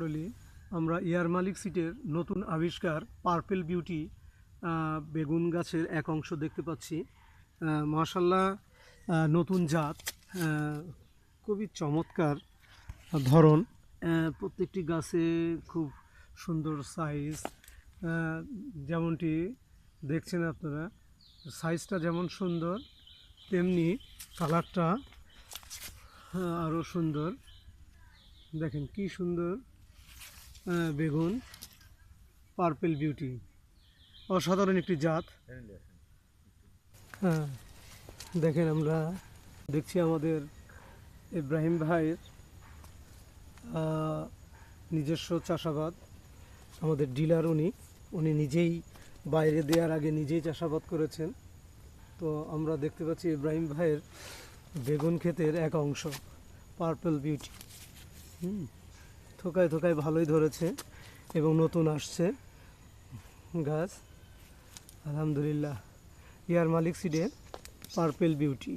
মণ্ডলী আমরা ইয়ার মালিক সিটের নতুন আবিষ্কার পার্পেল বিউটি বেগুন গাছের এক অংশ দেখতে পাচ্ছি। মাশাল্লাহ নতুন জাত খুবই চমৎকার ধরন। প্রত্যেকটি গাছে খুব সুন্দর সাইজ যেমনটি দেখছেন আপনারা সাইজটা যেমন সুন্দর, তেমনি কালারটা আরও সুন্দর। দেখেন কি সুন্দর। বেগুন, পার্পেল বিউটি। অসাধারণ একটি জাত। হ্যাঁ দেখেন আমরা দেখছি আমাদের ইব্রাহিম ভাইয়ের নিজস্ব চাষাবাদ। আমাদের ডিলার উনি উনি নিজেই বাইরে দেওয়ার আগে নিজেই চাষাবাদ করেছেন। তো আমরা দেখতে পাচ্ছি ইব্রাহিম ভাইয়ের বেগুন ক্ষেতের এক অংশ, পার্পল বিউটি। হুম। থোকায় থোকায় ভালোই ধরেছে এবং নতুন আসছে গাছ। আলহামদুলিল্লাহ। ইয়ার মালিক সিডে পার্পেল বিউটি।